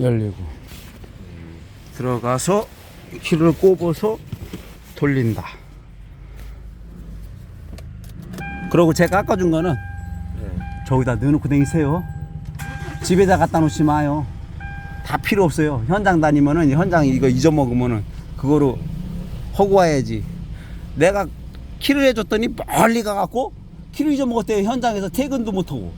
열리고 들어가서 키를 꼽아서 돌린다. 그리고 제가 깎아준 거는 네. 저기다 넣어놓고 다니세요. 집에다 갖다 놓지 마요. 다 필요 없어요. 현장 다니면은 현장 이거 잊어먹으면은 그거로 하고 와야지. 내가 키를 해줬더니 멀리 가갖고 키를 잊어먹었대요. 현장에서 퇴근도 못하고.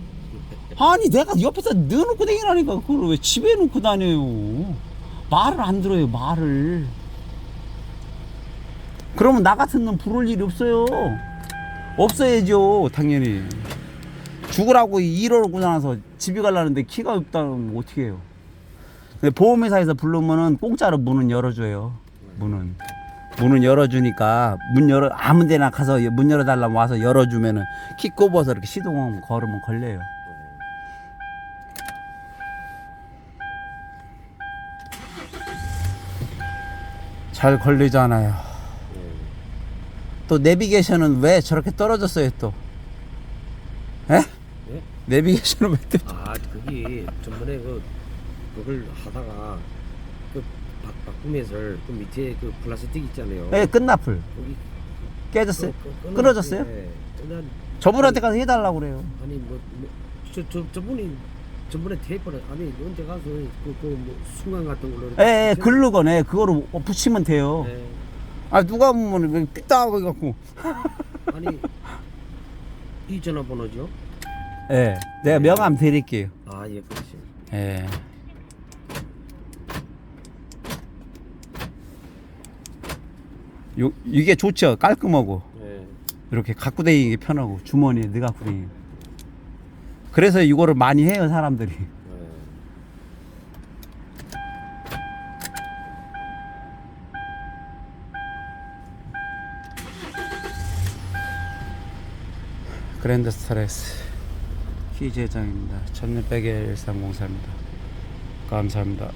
아니 내가 옆에서 넣어놓고 다니라니까 그걸 왜 집에 놓고 다녀요. 말을 안 들어요 말을. 그러면 나 같은 놈 부를 일이 없어요. 없어야죠 당연히. 죽으라고 일하고 나서 집에 가려는데 키가 없다면 어떻게 해요? 근데 보험회사에서 부르면은 공짜로 문은 열어줘요. 문은 문은 열어주니까 문 열어 아무 데나 가서 문 열어달라면 와서 열어주면은 키 꼽아서 이렇게 시동 걸으면 걸려요. 잘 걸리잖아요. 또 내비게이션은 왜 저렇게 떨어졌어요 또? 에? 예? 내비게이션은 왜 또? 아 그게 전번에 그 그걸 하다가 그 바, 바꾸면서 그 밑에 그 플라스틱 있잖아요. 예, 끝나풀 거기 깨졌어요? 그- 그- 끊어졌어요? 예. 난 저분한테 가서 해달라고 그래요. 아니 뭐저 저 저분이 전번에 테이프를 아니 언제 가서 그 그 뭐 순간 같은 걸로 예, 예, 글루건, 예, 그거로 붙이면 돼요. 예. 아, 누가 보면 왜 삐딱하고 해갖고. 아니 이 전화번호죠? 예, 내가 명함 드릴게요. 아 예 그렇지. 예. 요, 이게 좋죠. 깔끔하고. 예. 이렇게 갖고 다니기 편하고. 주머니에 넣어 갖고 다니기. 그래서 이거를 많이 해요, 사람들이. 예. 그랜드 스트레스 키제장입니다. 1600에 1304입니다. 감사합니다.